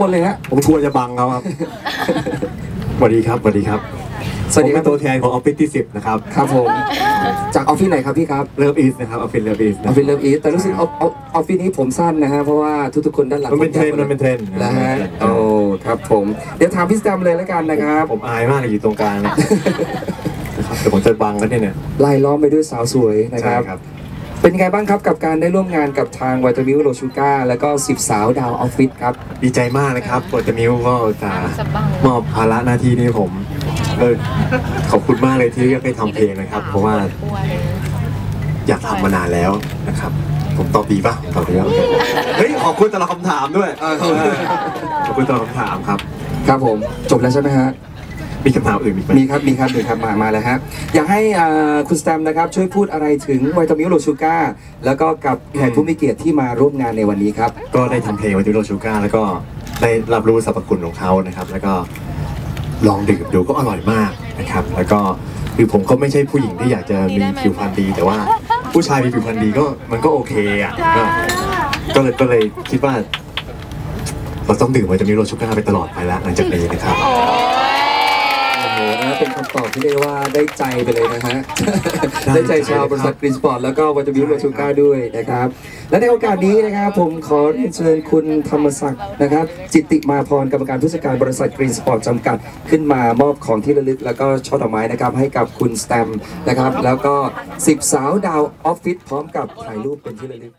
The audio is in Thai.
บนเลยฮะผมกลัวจะบังเขาครับ สวัสดีครับ สวัสดีครับสวัสดีครับผมเป็นตัวแทนของออฟฟิศที่ 10 นะครับ ครับผม จากออฟฟิศไหนครับพี่ครับเลิฟอีสนะครับ ออฟฟิศเลิฟอีสออฟฟิศเลิฟอีทแต่รู้สึกออฟออฟออฟฟิศนี้ผมสั้นนะฮะ เพราะว่าทุกๆคนด้านหลังมันเป็นเทรนด์มันเป็นเทรนด์นะฮะ โอ้ ครับผม เดี๋ยวถามพี่สแตมเลยแล้วกันนะครับ ผมอายมากเลยอยู่ตรงกลางเนยนะครับแต่ผมจะบังแล้วเนี่ยเนี่ยไล่ล้อมไปด้วยสาวสวยนะคใช่รับครับ เป็นไงบ้างครับกับการได้ร่วมงานกับทางว i ตามิลโลชูก้าแล้วก็10สาวดาวออฟฟิศครับ ดีใจมากนะครับโปรตมิวก็จะจะบังมอบภาระหน้าที่นี้ให้ผมเออขอบคุณมากเลยที่เรียกได้ทำเพลงนะครับ เพราะว่ากลัวเลยอยากทำมานานแล้วนะครับ ผมตอบดีป่ะตอบดีป่ะเฮ้ยขอบคุณตลอดคำถามด้วยเออขอบคุณตลอดคำถามครับ ครับผมจบแล้วใช่ไหมฮะ มีคำถามอื่นอีกไหมมีครับ มีครับมีครับ มา มาแล้วฮะ อยากให้อ่าคุณสแตมนะครับ ช่วยพูดอะไรถึงว i ตามิลโลชูก้า แล้วก็กับแขกผู้มีเกียรติที่มาร่วมงานในวันนี้ครับ ก็ได้ทำเพลงวันที่โรชูก้าแล้วก็ได้รับรู้สรรพคุณของเขานะครับ แล้วก็ลองดื่มดูก็อร่อยมากนะครับ แล้วก็คือผมก็ไม่ใช่ผู้หญิงที่อยากจะมีผิวพรรณดี แต่ว่าผู้ชายมีผิวพรรณดีก็มันก็โอเคอะก็ก็เลยก็เลยคิดว่า เราต้องดื่มวันจะมีโรชูก้าไปตลอดไปแล้วหลังจากนี้นะครับโอ้โหนะ เป็นคำตอบที่เรียกว่าได้ใจไปเลยนะฮะ ได้ใจชาวบริษัทกรีนสปอร์ตแล้วก็วัตถุบิวโลชูก้าด้วยนะครับ และในโอกาสนี้นะครับผมขอเรียนเชิญคุณธรรมศักดิ์นะครับ จิตติมาพรกรรมการผู้จัดการบริษัทกรีนสปอร์ตจำกัด ขึ้นมามอบของที่ระลึก แล้วก็ช่อดอกไม้นะครับให้กับคุณสแตมนะครับ แล้วก็10สาวดาวออฟฟิศพร้อมกับถ่ายรูปเป็นที่ระลึก